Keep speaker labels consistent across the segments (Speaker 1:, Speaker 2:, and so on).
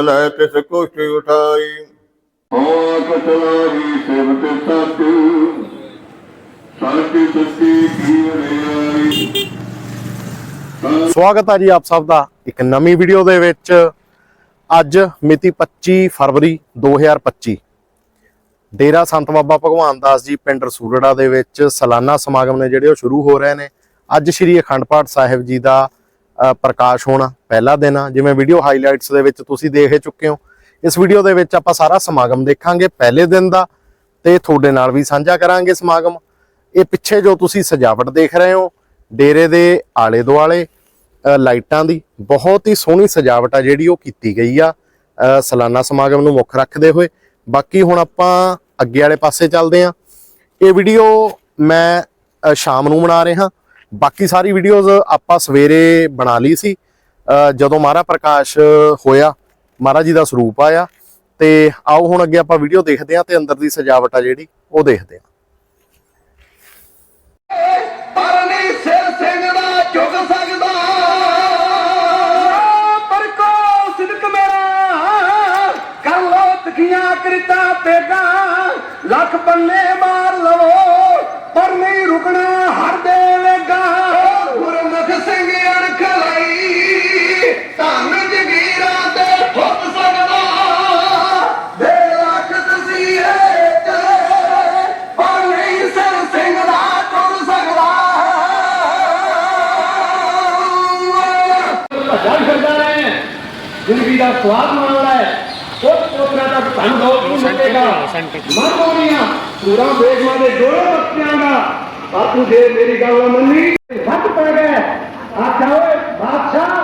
Speaker 1: ਮਿਲੈ ਤਿਸ ਕੋਸ਼ਟ ਉਠਾਈ। ਹੋਆ ਕਤਲਾ ਹੀ ਸਿਵਤ ਸਤਿ ਸਾਚੀ ਸੱਚੀ ਕੀ ਰਿਆਈ
Speaker 2: ਸਵਾਗਤ ਆ ਜੀ ਆਪ ਸਭ ਦਾ ਇੱਕ ਨਵੀਂ ਵੀਡੀਓ ਦੇ ਵਿੱਚ। ਅੱਜ ਮਿਤੀ 25 ਫਰਵਰੀ 2025 ਡੇਰਾ ਸੰਤ ਬਾਬਾ ਭਗਵਾਨ ਦਾਸ ਜੀ ਪਿੰਡ ਰਸੂਲੜਾ ਦੇ ਵਿੱਚ ਸਾਲਾਨਾ ਸਮਾਗਮ ਨੇ ਜਿਹੜੇ ਉਹ ਸ਼ੁਰੂ ਹੋ ਰਹੇ ਨੇ। ਅੱਜ ਸ੍ਰੀ ਅਖੰਡ ਪਾਠ ਸਾਹਿਬ ਜੀ ਦਾ ਪ੍ਰਕਾਸ਼ ਹੋਣਾ ਪਹਿਲਾ ਦਿਨ ਆ। ਜਿਵੇਂ ਵੀਡੀਓ ਹਾਈਲਾਈਟਸ ਦੇ ਵਿੱਚ ਤੁਸੀਂ ਦੇਖ ਚੁੱਕੇ ਹੋ। ਇਸ ਵੀਡੀਓ ਦੇ ਵਿੱਚ ਆਪਾਂ ਸਾਰਾ ਸਮਾਗਮ ਦੇਖਾਂਗੇ ਪਹਿਲੇ ਦਿਨ ਦਾ ਤੇ ਤੁਹਾਡੇ ਨਾਲ ਵੀ ਸਾਂਝਾ ਕਰਾਂਗੇ ਸਮਾਗਮ। ਇਹ ਪਿੱਛੇ ਜੋ ਤੁਸੀਂ ਸਜਾਵਟ ਦੇਖ ਰਹੇ ਹੋ ਡੇਰੇ ਦੇ ਆਲੇ ਦੁਆਲੇ ਲਾਈਟਾਂ ਦੀ ਬਹੁਤ ਹੀ ਸੋਹਣੀ ਸਜਾਵਟ ਆ ਜਿਹੜੀ ਉਹ ਕੀਤੀ ਗਈ ਆ। ਅ, ਸਾਲਾਨਾ ਸਮਾਗਮ ਨੂੰ ਮੁੱਖ ਰੱਖਦੇ ਹੋਏ। ਬਾਕੀ ਹੁਣ ਆਪਾਂ ਅੱਗੇ ਵਾਲੇ ਪਾਸੇ ਚੱਲਦੇ ਆ ਇਹ ਵੀਡੀਓ ਮੈਂ ਸ਼ਾਮ ਨੂੰ ਬਣਾ ਰਿਹਾ। ਬਾਕੀ ਸਾਰੀ ਵੀਡੀਓਜ਼ ਆਪਾਂ ਸਵੇਰੇ ਬਣਾ ਲਈ ਸੀ। ਜਦੋਂ ਮਹਾਰਾ ਪ੍ਰਕਾਸ਼ ਹੋਇਆ, ਮਹਾਰਾਜ ਜੀ ਦਾ ਸਰੂਪ ਆਇਆ, ਤੇ ਆਓ ਹੁਣ ਅੱਗੇ ਆਪਾਂ ਵੀਡੀਓ ਦੇਖਦੇ ਹਾਂ ਤੇ ਅੰਦਰ ਦੀ ਸਜਾਵਟ ਆ ਜਿਹੜੀ, ਉਹ ਦੇਖਦੇ ਆ
Speaker 3: ਪਰਨੀ ਸਿਰ ਸਿੰਘ ਦਾ ਝੁਕ ਸਕਦਾ। ਪਰ ਕੋ ਸਿਦਕ ਮੇਰਾ, ਕਰ ਲੋ ਤਖੀਆਂ ਕਰਿਤਾ ਤੇਗਾ, ਲੱਖ ਪੰਨੇ ਮਾਰ
Speaker 4: ਜ਼ਿੰਦਗੀ ਦਾ ਸਵਾਦ ਮਾਣਦਾ ਹੈ ਉਹ ਪੋਤਰਾ ਤੱਕ ਧਨ ਦੌਲਤ ਨੂੰ ਮਿਲੇਗਾ ਮਨ ਹੋਣੀਆਂ ਪੂਰਾ ਬੇਗਮਾਂ ਦੇ ਜੋੜੇ ਬੱਚਿਆਂ ਦਾ ਪਰ ਤੂੰ ਜੇ ਮੇਰੀ ਗੱਲ ਨਾ ਮੰਨੀ ਸੱਚ ਪੈ ਗਿਆ ਆਖਿਆ ਓਏ ਬਾਦਸ਼ਾਹ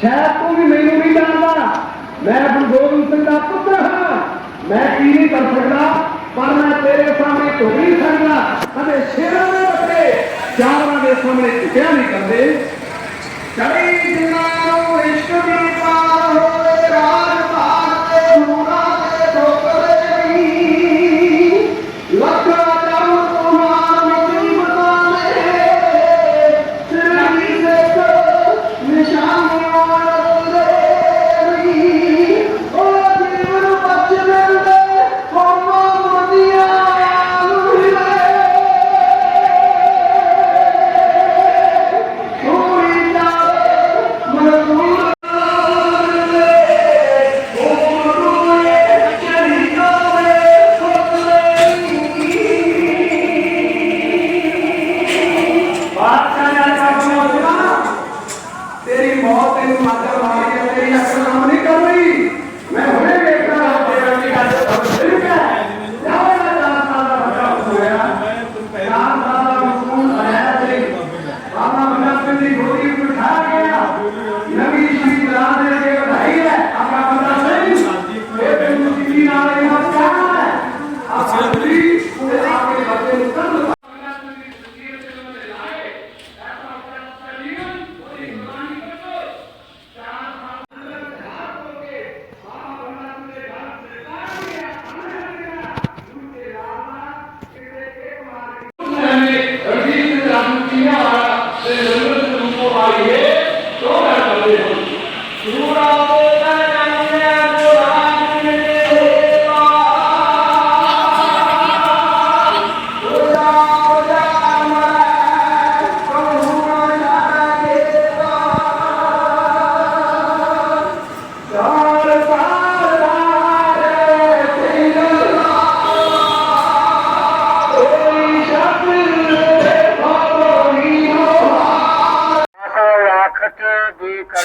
Speaker 4: ਸ਼ਾਇਦ ਤੂੰ ਵੀ ਮੈਨੂੰ ਨਹੀਂ ਜਾਣਦਾ ਮੈਂ ਗੁਰੂ ਗੋਬਿੰਦ ਸਿੰਘ ਦਾ ਪੁੱਤਰ ਹਾਂ ਮੈਂ ਕੀ ਨਹੀਂ ਕਰ ਸਕਦਾ ਪਰ ਮੈਂ ਤੇਰੇ ਸਾਹਮਣੇ ਝੁਕ ਨਹੀਂ ਸਕਦਾ ਅਤੇ ਸ਼ੇਰਾਂ ਦੇ ਉੱਤੇ ਚਾਰਾਂ ਦੇ ਸਾਹਮਣੇ ਝੁਕਿਆ ਨਹੀਂ ਕਰਦੇ ਚੜੀ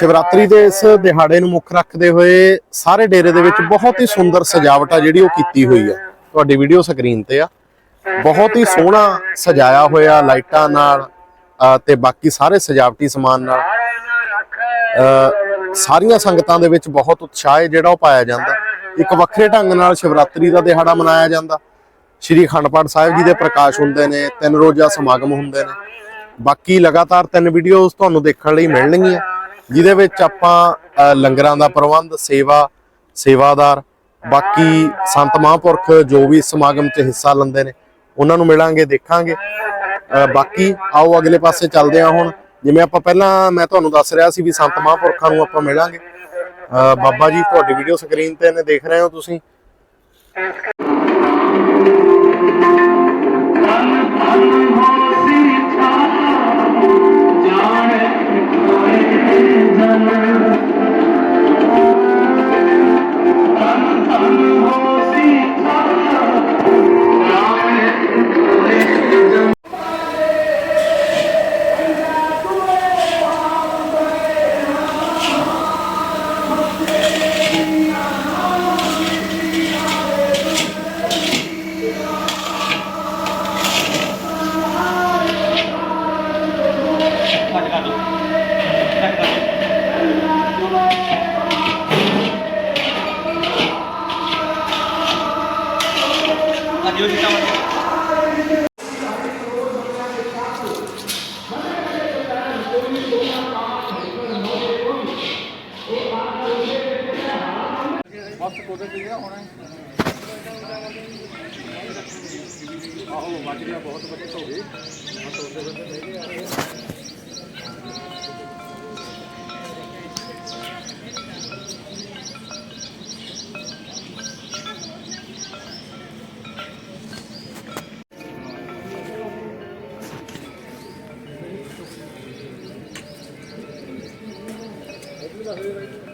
Speaker 2: ਸ਼ਿਵਰਾਤਰੀ ਦੇ ਇਸ ਦਿਹਾੜੇ ਨੂੰ ਮੁੱਖ ਰੱਖਦੇ ਹੋਏ ਸਾਰੇ ਡੇਰੇ ਦੇ ਵਿੱਚ ਬਹੁਤ ਹੀ ਸੁੰਦਰ ਸਜਾਵਟ ਆ ਜਿਹੜੀ ਉਹ ਕੀਤੀ ਹੋਈ ਆ। ਤੁਹਾਡੀ ਵੀਡੀਓ ਸਕਰੀਨ ਤੇ ਆ। ਬਹੁਤ ਹੀ ਸੋਹਣਾ ਸਜਾਇਆ ਹੋਇਆ ਲਾਈਟਾਂ ਨਾਲ ਅ, ਤੇ ਬਾਕੀ ਸਾਰੇ ਸਜਾਵਟੀ ਸਮਾਨ ਨਾਲ। ਅ, ਸਾਰੀਆਂ ਸੰਗਤਾਂ ਦੇ ਵਿੱਚ ਬਹੁਤ ਉਤਸ਼ਾਹ ਹੈ ਜਿਹੜਾ ਉਹ ਪਾਇਆ ਜਾਂਦਾ। ਇੱਕ ਵੱਖਰੇ ਢੰਗ ਨਾਲ ਸ਼ਿਵਰਾਤਰੀ ਦਾ ਦਿਹਾੜਾ ਮਨਾਇਆ ਜਾਂਦਾ। ਸ਼੍ਰੀ ਅਖੰਡ ਪਾਠ ਸਾਹਿਬ ਜੀ ਦੇ ਪ੍ਰਕਾਸ਼ ਹੁੰਦੇ ਨੇ ਤਿੰਨ ਰੋਜ਼ਾ ਸਮਾਗਮ ਹੁੰਦੇ ਨੇ। ਬਾਕੀ ਲਗਾਤਾਰ ਤਿੰਨ ਵੀਡੀਓਜ਼ ਤੁਹਾਨੂੰ ਦੇਖਣ ਲਈ ਮਿਲਣਗੀਆਂ। ਜਿਹਦੇ ਵਿੱਚ ਆਪਾਂ ਲੰਗਰਾਂ ਦਾ ਪ੍ਰਬੰਧ, ਸੇਵਾ, ਸੇਵਾਦਾਰ, ਬਾਕੀ ਸੰਤ ਮਹਾਂਪੁਰਖ ਜੋ ਵੀ ਇਸ ਸਮਾਗਮ 'ਚ ਹਿੱਸਾ ਲੈਂਦੇ ਨੇ, ਉਹਨਾਂ ਨੂੰ ਮਿਲਾਂਗੇ, ਦੇਖਾਂਗੇ। ਬਾਕੀ ਆਓ ਅਗਲੇ ਪਾਸੇ ਚੱਲਦੇ ਹਾਂ ਹੁਣ। ਜਿਵੇਂ ਆਪਾਂ ਪਹਿਲਾਂ ਮੈਂ ਤੁਹਾਨੂੰ ਦੱਸ ਰਿਹਾ ਸੀ ਵੀ ਸੰਤ ਮਹਾਂਪੁਰਖਾਂ ਨੂੰ ਆਪਾਂ ਮਿਲਾਂਗੇ।
Speaker 4: ਬਾਬਾ ਜੀ, ਤੁਹਾਡੀ ਵੀਡੀਓ ਸਕਰੀਨ ਤੇ ਨੇ ਦੇਖ ਰਹੇ ਹੋ ਤੁਸੀਂ। আদিবাসীটা আমার आहो बाकी बहुत बच्चे तो भी तो Thank you.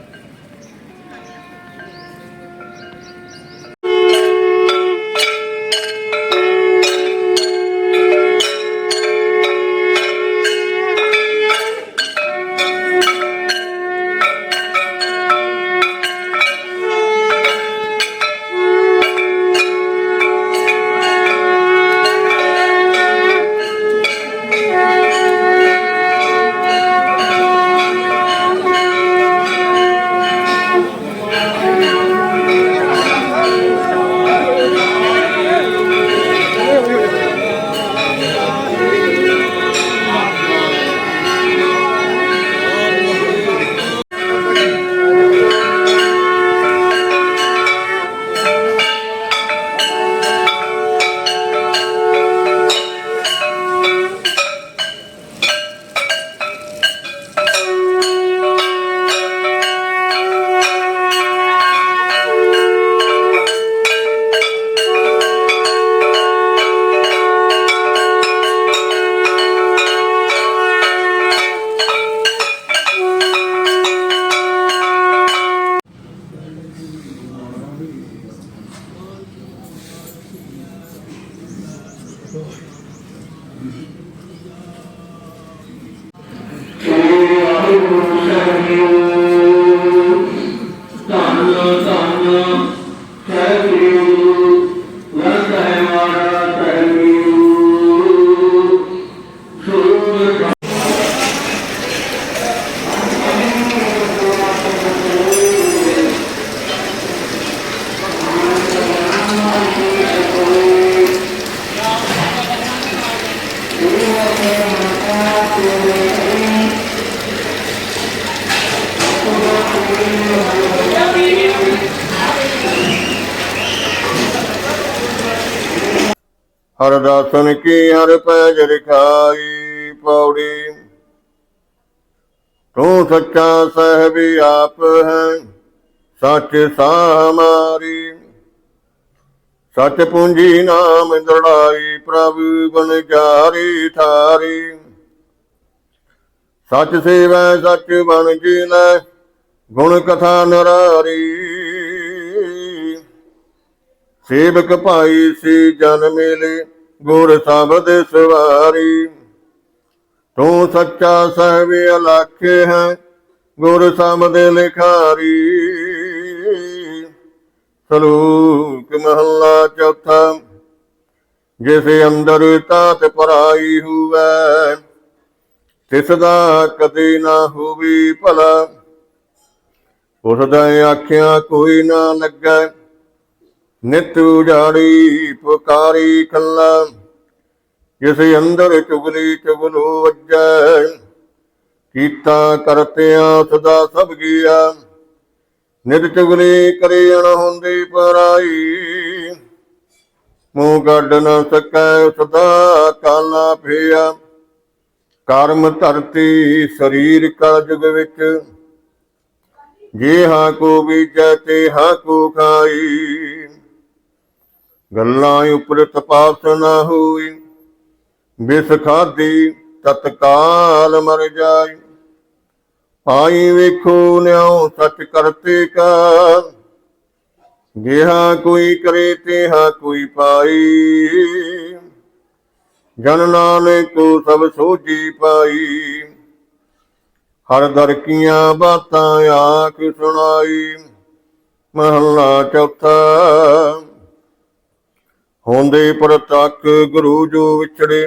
Speaker 1: ਹਰ ਦਾਸਨ ਕੀ ਹਰ ਪੈਜ ਰਖਾਈ ਪੌੜੀ। ਤੂੰ ਸੱਚਾ ਸਹਿਬ ਆਪ ਹੈ, ਸੱਚ ਸਾਮਾਰੀ ਸੱਚ ਪੂੰਜੀ ਨਾਮ ਦੜਾਈ, ਪ੍ਰਭ ਗੁਣ ਜਾਰੀ ਥਾਰੀ ਸੱਚ ਸੇਵੈ, ਸੱਚ ਬਣ ਜੀਨੈ, ਗੁਣ ਕਥਾ ਨਰਾਰੀ। ਸੇਵਕ ਭਾਈ ਸੀ ਜਨ ਮਿਲੇ ਗੁਰ ਸ਼ਬਦ ਸਵਾਰੀ। ਤੂੰ ਸੱਚਾ ਸਹਿਬ ਅਲਖੇ ਹੈ, ਗੁਰ ਸ਼ਬਦ ਲਿਖਾਰੀ। ਸਲੂਕ ਮਹੱਲਾ ਚੌਥਾ, ਜਿਸ ਅੰਦਰ ਤਾਤ ਪਰਾਈ ਹੋਵੇ, ਤਿਸ ਦਾ ਕਦੇ ਨਾ ਹੋਵੇ ਭਲਾ। ਉਸ ਦਾ ਆਖਿਆ ਕੋਈ ਨਾ ਲੱਗੈ। ਨਿਤ ਉਜਾੜੀ ਪੁਕਾਰੀ ਖੱਲਾ, ਜਿਸ ਅੰਦਰ ਚੁਗਲੀ ਚੁਗਲੂ ਵੱਜੈ। ਕੀਤਾ ਕਰਤਿਆਂ ਸਦਾ ਸਭ ਗਿਆ ਨਿਤ ਚੁਗਲੀ ਕਰੇ ਅਣ ਹੁੰਦੀ ਪਰਾਈ। ਮੂੰਹ ਕੱਢ ਨਾ ਸਕੈ ਸਦਾ ਕਾਲਾ ਭਿਆ ਕਰਮ ਧਰਤੀ ਸਰੀਰ ਕਲ ਜੁਗ ਵਿੱਚ ਜੇ ਹਾਂ ਕੋ ਬੀਜੈ ਤੇ ਹਾਂ ਕੋ ਖਾਈ। ਗੱਲਾਂ ਉਪਰ ਤਪਾਸ ਨਾ ਹੋਈ। ਬਿਸ ਖਾਦੀ ਤਤਕਾਲ ਮਰ ਜਾਈ। ਪਾਈ ਵੇਖੋ ਨਿਉ ਸੱਚ ਕਰਤੇ ਕਾ ਜਿਹਾ ਕੋਈ ਕਰੇ ਤੇ ਕੋਈ ਪਾਈ। ਜਨ ਨਾਨਕ ਸਭ ਸੋਜੀ ਪਾਈ। ਹਰ ਦਰ ਕੀਆਂ ਬਾਤਾਂ ਆਖ ਸੁਣਾਈ। ਮਹੱਲਾ ਚੌਥਾ। ਹੁੰਦੇ ਪ੍ਰਤੱਖ ਗੁਰੂ ਜੋ ਵਿਛੜੇ,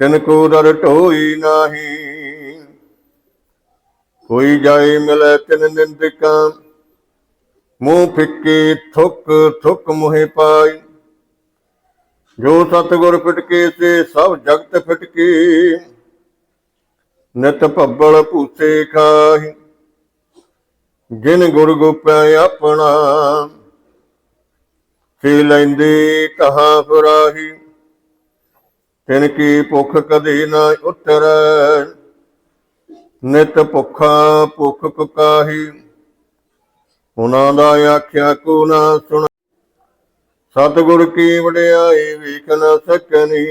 Speaker 1: ਤਿਨ ਕੋ ਦਰ ਢੋਈ ਨਾਹੀ। ਕੋਈ ਜਾਏ ਮਿਲੇ ਤਿਨ ਨਿੰਦਕਾਂ, ਮੂੰਹ ਫਿੱਕੇ ਥੁੱਕ ਥੁੱਕ ਮੁਹੇ ਪਾਈ। ਜੋ ਸਤਿਗੁਰ ਫਿਟਕੇ ਤੇ ਸਭ ਜਗਤ ਫਿਟਕੇ। ਨਿਤ ਭੱਬਲ ਭੂਸੇ ਖਾਹੀ, ਜਿਨ ਗੁਰ ਗੋਪਿਆ ਆਪਣਾ। ਸੇ ਲੈਂਦੀ ਕਹਾ ਫੁਰਾਹੀ? ਤਿਨ ਕੀ ਭੁੱਖ ਕਦੇ ਨਾ ਉਤਰੈ, ਨਿਤ ਭੁੱਖਾ ਭੁੱਖ ਕੁਕਾਹੀ ਉਹਨਾਂ ਦਾ ਆਖਿਆ ਕੋ ਨਾ ਸੁਣ, ਸਤਿਗੁਰ ਕੀ ਵਡਿਆਈ ਵੇਖ ਨਾ ਸਕਨੀ।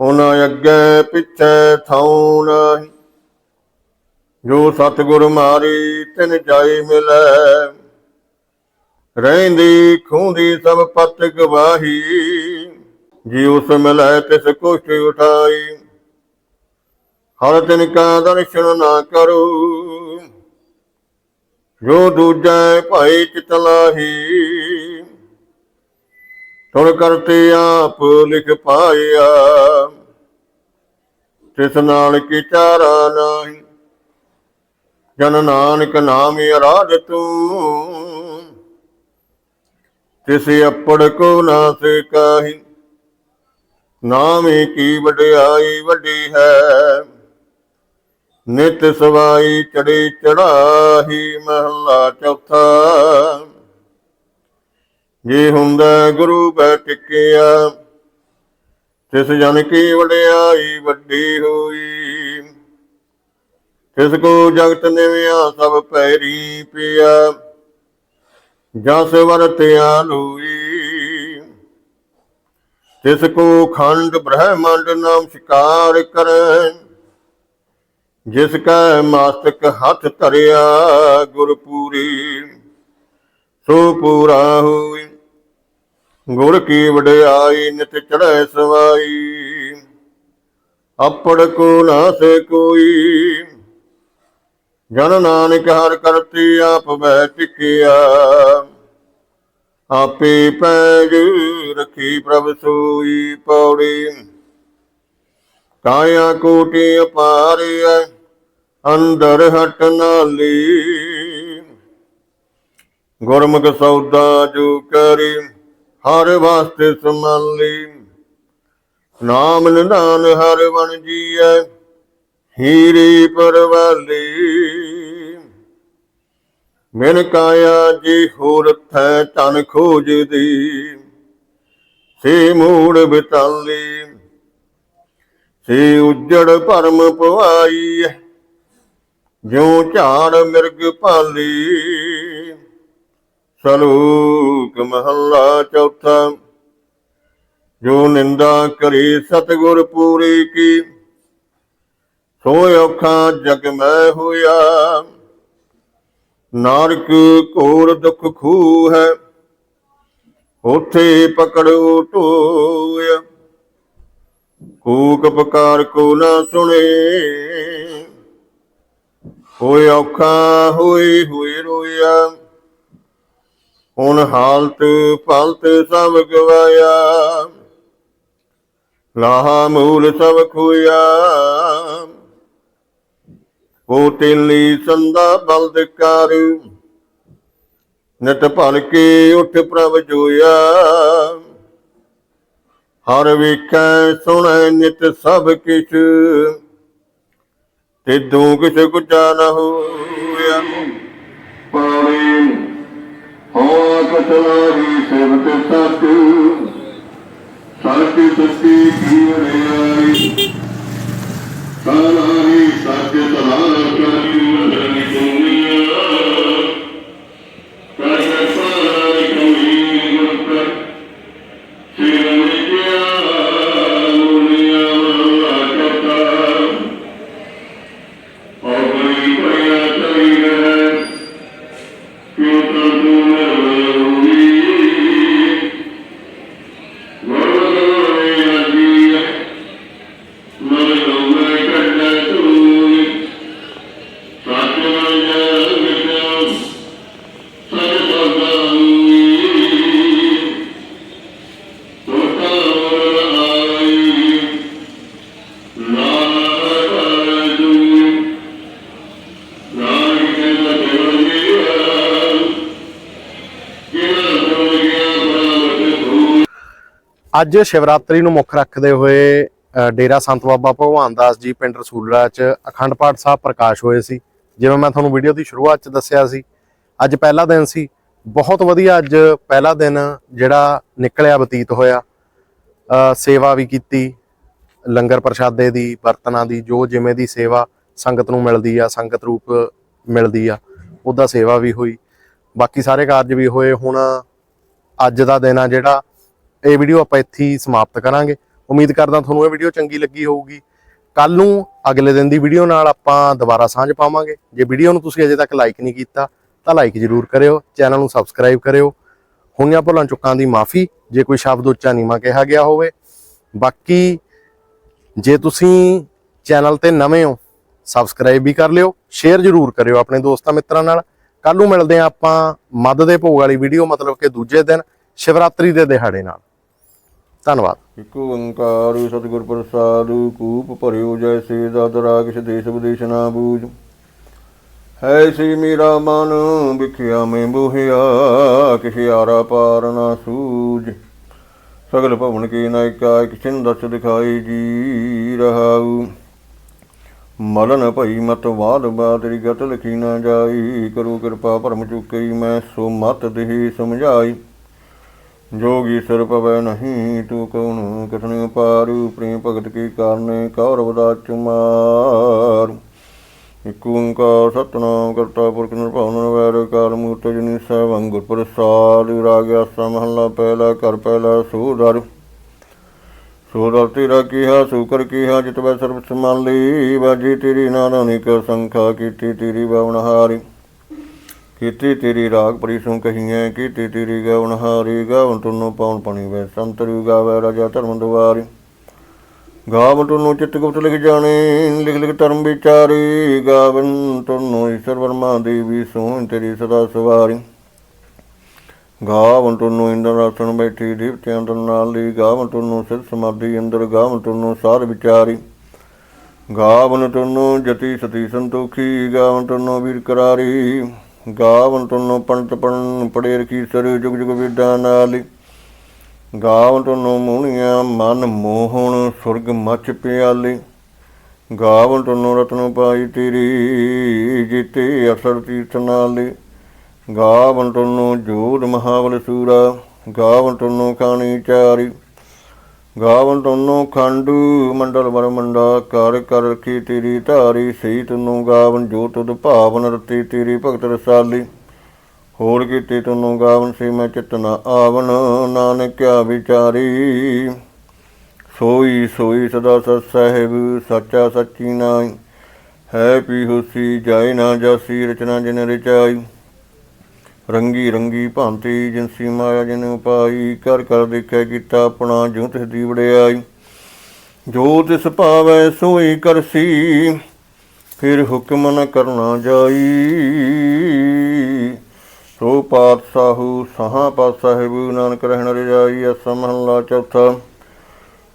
Speaker 1: ਉਹਨਾਂ ਅੱਗੇ ਪਿੱਛੇ ਥਾਉ ਨਹੀਂ, ਜੋ ਸਤਿਗੁਰ ਮਾਰੀ ਤਿਨ ਜਾਈ ਮਿਲੈ। ਰਹਿੰਦੀ ਖੂੰਦੀ ਸਭ ਪਤ ਗਵਾਹੀ, ਜੀ ਉਸ ਤਿਸ ਕੁਛ ਉਠਾਈ। ਹਰ ਦਿਨ ਕਾ ਦਰਸ਼ਨ ਨਾ ਕਰੋ, ਜੋ ਦੂਜੈ ਭਾਈ ਚਿਤਲਾਹੀ ਤੁਰ ਕਰਤੇ ਆਪ ਲਿਖ ਪਾਇਆ, ਤਿਸ ਨਾਲ ਕੀ ਚਾਰਾ ਨਾਹੀ। ਜਨ ਨਾਨਕ ਨਾਮ ਅਰਾਧ ਤੂੰ ਤਿਸ ਅਪੜ ਕੋ ਨਾ ਸੇ ਕਾਹੀ, ਨਾਮੇ ਕੀ ਵਡਿਆਈ ਵੱਡੀ ਹੈ। ਨਿਤ ਸਵਾਈ ਚੜੇ ਚੜਾਹੀ ਮਹਲਾ ਚੌਥਾ। ਜੇ ਹੁੰਦਾ ਗੁਰੂ ਬੈ ਟਿਕਿਆ, ਤਿਸ ਜਨ ਕੀ ਵਡਿਆਈ ਵੱਡੀ ਹੋਈ। ਤਿਸ ਕੋ ਜਗਤ ਨਿਵਿਆ ਸਭ ਪੈਰੀ ਪਿਆ। ਜਸ ਵਰਤਿਆ ਲੋਈ ਤਿਸ ਕੋ ਖੰਡ ਬ੍ਰਹਮੰਡ ਨਾਮ ਸ਼ਿਕਾਰ ਕਰੈ। ਜਿਸ ਕੈ ਮਾਸਤਕ ਹੱਥ ਧਰਿਆ ਗੁਰਪੂਰੀ, ਸੋ ਪੂਰਾ ਹੋਈ। ਗੁਰ ਕੀ ਵਡਿਆਈ ਨਿਤ ਚੜ੍ਹੈ ਸਵਾਈ। ਆਪੜ ਕੋ ਨਾ ਸੇ ਕੋਈ। ਜਨ ਨਾਨਕ ਹਰ ਕਰਤੀ ਆਪ ਬੈ ਟਿਕਿਆ। ਆਪੇ ਪੈਜ ਰਖੀ ਪ੍ਰਭ ਸੋਈ ਪੌੜੀ। ਕਾਇਆ ਕੋਟੀ ਅਪਾਰਿਆ ਅੰਦਰ ਹਟ ਨਾਲੀ। ਗੁਰਮੁਖ ਸੌਦਾ ਜੋ ਕਰੀ, ਹਰ ਵਾਸਤੇ ਸਮਾਲੀ ਨਾਮ ਨਿਦਾਨ ਹਰ ਬਣ ਜੀਐ ਹੀਰੇ ਪਰਵਾਲੀ। ਮਿਨ ਕਾਇਆ ਜੀ ਹੋਰ ਤਨ ਖੋਜਦੀ, ਸੇ ਮੂੜ ਬਿਤਾਲੀ। ਸੇ ਉਜੜ ਭਰਮ ਪਵਾਈ, ਜਿਉ ਝਾੜ ਮਿਰਗ ਭਾਲੀ। ਸਲੂਕ ਮਹੱਲਾ ਚੌਥਾ, ਜੋ ਨਿੰਦਾ ਕਰੇ ਸਤਿਗੁਰ ਪੂਰੀ ਕੀ। ਸੋ ਔਖਾ ਜਗ ਮੈਂ ਹੋਇਆ। ਨਾਰਕ ਘੋਰ ਦੁਖ ਖੂ ਹੈ, ਉਥੇ ਪਕੜੋ ਢੋਇਆ ਕੂਕ ਪਕਾਰ ਕੋ ਨਾ ਸੁਣੇ, ਹੋਏ ਔਖਾ ਹੋਈ ਹੋਈ ਰੋਇਆ। ਹੁਣ ਹਾਲਤ ਫਲਤ ਸਭ ਗਵਾਇਆ। ਲਾਹਾ ਮੂਲ ਸਭ ਖੋਇਆ। ਉਹ ਸੰਦਾ ਬਲਦ ਕਰ ਨਿਤ ਭਲ ਕੇ ਉੱਠ ਪ੍ਰਭ ਜੋਇਆ। ਹਰ ਵੇਖੈ ਸੁਣੈ ਨਿਤ ਸਭ ਕਿਛ। ਤੇ ਦੂ ਕਿਛ ਗੁਜਾ ਨ ਹੋਇਆ। ਪਾਣੀ ਹੋ ਕਤਲਾਹੀ ਸੇਵਕ ਸਤ ਸੱਚ ਸੱਚੀ ਜੀਵਨ ਆਈ। साध्य
Speaker 4: ਅੱਜ ਸ਼ਿਵਰਾਤਰੀ ਨੂੰ ਮੁੱਖ ਰੱਖਦੇ ਹੋਏ ਡੇਰਾ ਸੰਤ ਬਾਬਾ ਭਗਵਾਨ ਦਾਸ ਜੀ ਪਿੰਡ ਰਸੂਲੜਾ ਚ ਅਖੰਡ ਪਾਠ ਸਾਹਿਬ ਪ੍ਰਕਾਸ਼ ਹੋਏ ਸੀ। ਜਿਵੇਂ ਮੈਂ ਤੁਹਾਨੂੰ ਵੀਡੀਓ ਦੀ ਸ਼ੁਰੂਆਤ ਚ ਦੱਸਿਆ ਸੀ, ਅੱਜ ਪਹਿਲਾ ਦਿਨ ਸੀ। ਬਹੁਤ ਵਧੀਆ ਅੱਜ ਪਹਿਲਾ ਦਿਨ ਜਿਹੜਾ ਨਿਕਲਿਆ ਬਤੀਤ ਹੋਇਆ। ਸੇਵਾ ਵੀ ਕੀਤੀ, ਲੰਗਰ ਪ੍ਰਸ਼ਾਦੇ ਦੀ, ਬਰਤਨਾਂ ਦੀ, ਜੋ ਜਿਵੇਂ ਦੀ ਸੇਵਾ ਸੰਗਤ ਨੂੰ ਮਿਲਦੀ ਆ, ਸੰਗਤ ਰੂਪ ਮਿਲਦੀ ਆ, ਉਹਦਾ ਸੇਵਾ ਵੀ ਹੋਈ। ਬਾਕੀ ਸਾਰੇ ਕਾਰਜ ਵੀ ਹੋਏ। ਹੁਣ ਅੱਜ ਦਾ ਦਿਨ ਆ ਜਿਹੜਾ ਇਹ ਵੀਡੀਓ ਆਪਾਂ ਇੱਥੇ ਹੀ ਸਮਾਪਤ ਕਰਾਂਗੇ। ਉਮੀਦ ਕਰਦਾ ਤੁਹਾਨੂੰ ਇਹ ਵੀਡੀਓ ਚੰਗੀ ਲੱਗੀ ਹੋਊਗੀ। ਕੱਲ ਨੂੰ ਅਗਲੇ ਦਿਨ ਦੀ ਵੀਡੀਓ ਨਾਲ ਆਪਾਂ ਦੁਬਾਰਾ ਸਾਂਝ ਪਾਵਾਂਗੇ। ਜੇ ਵੀਡੀਓ ਨੂੰ ਤੁਸੀਂ ਅਜੇ ਤੱਕ ਲਾਈਕ ਨਹੀਂ ਕੀਤਾ, ਤਾਂ ਲਾਈਕ ਜ਼ਰੂਰ ਕਰਿਓ। ਚੈਨਲ ਨੂੰ ਸਬਸਕ੍ਰਾਈਬ ਕਰਿਓ। ਹੋਈਆਂ ਭੁੱਲਾਂ ਚੁੱਕਾਂ ਦੀ ਮਾਫੀ। ਜੇ ਕੋਈ ਸ਼ਬਦ ਉੱਚਾ ਨੀਵਾਂ ਕਿਹਾ ਗਿਆ ਹੋਵੇ। ਬਾਕੀ ਜੇ ਤੁਸੀਂ ਚੈਨਲ ਤੇ ਨਵੇਂ ਹੋ ਸਬਸਕ੍ਰਾਈਬ ਵੀ ਕਰ ਲਿਓ। ਸ਼ੇਅਰ ਜ਼ਰੂਰ ਕਰਿਓ ਆਪਣੇ ਦੋਸਤਾਂ ਮਿੱਤਰਾਂ ਨਾਲ। ਕੱਲ ਨੂੰ ਮਿਲਦੇ ਹਾਂ ਆਪਾਂ ਮੱਧ ਦੇ ਭੋਗ ਵਾਲੀ ਵੀਡੀਓ ਮਤਲਬ ਕਿ ਦੂਜੇ ਦਿਨ, ਸ਼ਿਵਰਾਤਰੀ ਦੇ ਦਿਹਾੜੇ ਨਾਲ। ਧੰਨਵਾਦ।
Speaker 1: ਇਕ ਓੰਕਾਰ ਸਤਿਗੁਰ ਪ੍ਰਸਾਦੁ, ਕੂਪ ਭਰਿਓ ਜੈਸੇ ਦਾਦਰਾ ਕਿਛ ਦੇਸ਼ ਵਿਦੇਸ਼ ਨਾ ਬੂਝ। ਹੈ ਸੀ ਮੇਰਾ ਮਨ ਵਿਖਿਆ ਮੈਂ ਬੋਹਿਆ ਕਿਛ ਆਰਾ ਪਾਰ ਨਾ ਸੂਝ। ਸਗਲ ਭਵਨ ਕੀ ਨਾਇਕਾ ਇਕ ਛਿੰਦ ਦਸ ਦਿਖਾਈ ਜੀ ਰਹਾਉ। ਮਲਨ ਭਈ ਮਤ ਬਾਦ ਬਾਦਰੀ ਗਤ ਲਖੀ ਨਾ ਜਾਈ, ਕਰੋ ਕਿਰਪਾ ਭਰਮ ਚੁਕਈ ਮੈਂ, ਸੋ ਮਤ ਦੇਹੀ ਸਮਝਾਈ। ਜੋਗੀ ਸਿਰ ਪਵੈ ਨਹੀਂ, ਤੂੰ ਕਉਣ ਕਥਨ ਪਾਰੂ ਪ੍ਰੇਮ ਭਗਤ ਕੀ ਕਾਰਨ? ਕੌਰਵ ਦਾ ਚੁਮਾਰ। ਇਕ ਓੰਕਾਰ ਸਤਨਾਮ ਕਰਤਾ ਪੁਰਖ ਨਿਰਭਉ ਨਿਰਵੈਰ ਕਾਲ ਮੂਰਤ ਜਨੀ ਸੈਭੰ ਗੁਰ ਪ੍ਰਸਾਦ। ਰਾਗਿਆ ਸਮਹਲਾ ਪਹਿਲਾ ਕਰ ਪਹਿਲਾ ਸੋਦਰ। ਸੋਦਰ ਤੇਰਾ ਕੀਹਾ, ਸੂਕਰ ਕੀਹਾ, ਜਿਤ ਵੈ ਸਰਬ ਲਈ ਬਾਜੀ ਤੇਰੀ ਨਾਨਕ ਸੰਖਾ ਕੀਤੀ ਤੇਰੀ ਬਵਨਹਾਰੀ ਕੀਤੀ ਤੇਰੀ ਰਾਗ ਪਰਿਸੋਂ ਕਹੀਐ, ਕੀਤੀ ਤੇਰੀ ਗਵਨ ਹਾਰੀ, ਗਵਨ ਤੁਨੂੰ ਪਾਉਣ ਪਣੀ ਵੇ ਸੰਤਰੂ ਗਾਵੇ ਰਾਜਾ ਧਰਮ ਦੁਆਰੀ। ਗਾਵਨ ਤੁਨੂੰ ਚਿੱਤ ਗੁਪਤ ਲਿਖ ਜਾਣੇ, ਲਿਖ ਲਿਖ ਧਰਮ ਵਿਚਾਰੀ, ਗਾਵਨ ਤੁਨੂੰ ਈਸ਼ਰ ਵਰਮਾ ਦੇਵੀ ਸੋਹਣ ਤੇਰੀ ਸਦਾ ਸਵਾਰੀ। ਗਾਵਨ ਤੁਨੂੰ ਇੰਦਰ ਆਸਣ ਬੈਠੀ ਦੀਪਤਿਆਂ ਅੰਦਰ ਨਾਲ ਲਈ ਗਾਵਨ ਤੁਨੂੰ ਸਿਰ ਸਮਾਧੀ ਅੰਦਰ, ਗਾਵਨ ਤੁਨੂੰ ਸਾਧ ਵਿਚਾਰੀ। ਗਾਵਨ ਤੁਨੂੰ ਜਤੀ ਸਤੀ ਸੰਤੋਖੀ, ਗਾਵਨ ਤੁਨੂੰ ਵੀਰ ਕਰਾਰੀ। ਗਾਵਨ ਤੁਨੋ ਪੰਡਤ ਪੜਨ ਪੜੇਰ ਰਖੀ ਸਰ ਜੁਗ ਜੁਗ ਵਿਦਾਂ ਨਾਲੀ। ਗਾਵਨ ਤੁਨੋ ਮੂਣੀਆਂ ਮਨ ਮੋਹਣ ਸੁਰਗ ਮਚ ਪਿਆਲੀ। ਗਾਵਨ ਤੁਨੋ ਰਤਨ ਪਾਈ ਤੇਰੀ ਜੀਤੇ ਅਸਰ ਤੀਰਥ ਨਾਲੀ। ਗਾਵਨ ਤੁਨੋ ਜੋਧ ਮਹਾਵਲ ਸੂਰਾ। ਗਾਵਨ ਤੁਨੋ ਖਾਣੀ ਚਾਰੀ। ਗਾਵਨ ਤੁਨੂੰ ਖੰਡੂ, ਮੰਡਲ ਬਰਮੰਡਾ ਕਰ ਕਰ ਰਖੀ ਤੇਰੀ ਧਾਰੀ, ਸਹੀ ਤੁਨੂੰ ਗਾਵਨ ਜੋ ਤੁਧ ਭਾਵਨ ਰਤੀ ਤੇਰੀ ਭਗਤ ਰਸਾਲੀ। ਹੋਰ ਕੀਤੇ ਤੁਨੂੰ ਗਾਵਨ ਸੇ ਮੈਂ ਚਿਤ ਆਵਨ, ਨਾਨਕਿਆ ਵਿਚਾਰੀ। ਸੋਈ ਸੋਈ ਸਦਾ ਸਤ ਸਾਹਿਬ, ਸੱਚਾ ਸੱਚੀ ਨਾਈ ਹੈ ਪੀ ਹੁਸੀ, ਜਾਇ ਨਾ ਜਾਸੀ, ਰਚਨਾ ਜਿਨ ਰਚਾਈ। ਰੰਗੀ ਰੰਗੀ ਭਾਂਤੀ ਜਿਨਸੀ ਮਾਇਆ ਜਿਨ ਉਪਾਈ ਕਰ ਕਰ ਦੇਖੈ ਕੀਤਾ ਆਪਣਾ, ਜਿਉ ਤਿਸ ਦੀ ਵੜਿਆਈ ਜੋ ਤਿਸ ਭਾਵੈ ਸੋਈ ਕਰਸੀ, ਫਿਰ ਹੁਕਮ ਨ ਕਰਨਾ ਜਾਈ। ਸੋ ਪਾਤਸ਼ਾਹੂ ਸਹਾ ਪਾਤ ਸਾਹਿਬ ਨਾਨਕ ਰਹਿਣ ਰਜਾਈ, ਅਸਾ ਮਹੱਲਾ ਚੌਥਾ।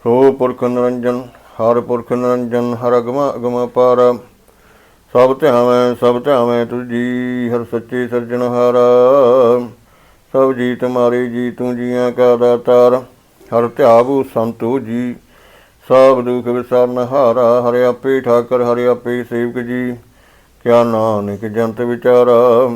Speaker 1: ਸੋ ਪੁਰਖ ਨਿਰੰਜਨ, ਹਰ ਪੁਰਖ ਨਿਰੰਜਨ, ਹਰ ਅਗਮ ਅਗਮ ਪਾਰਾ। ਸਭ ਧਿਆਵੈ ਸਭ ਧਿਆਵੈ ਤੁਜੀ ਹਰ ਸੱਚੇ ਸਿਰਜਣਹਾਰਾ ਸਭ ਜੀ ਤੁਮਾਰੇ ਜੀ, ਤੂੰ ਜੀਆਂ ਕਾ ਦਾਤਾਰ ਹਰ ਧਿਆਵੂ ਸੰਤੋ ਜੀ ਸਭ ਦੁਖ ਵਿਸਾਰਨ ਹਾਰਾ। ਹਰਿ ਆਪੇ ਠਾਕਰ, ਹਰਿ ਆਪੇ ਸੇਵਕ ਜੀ, ਕਿਆ ਨਾਨਕ ਜੰਤ ਵਿਚਾਰਾ।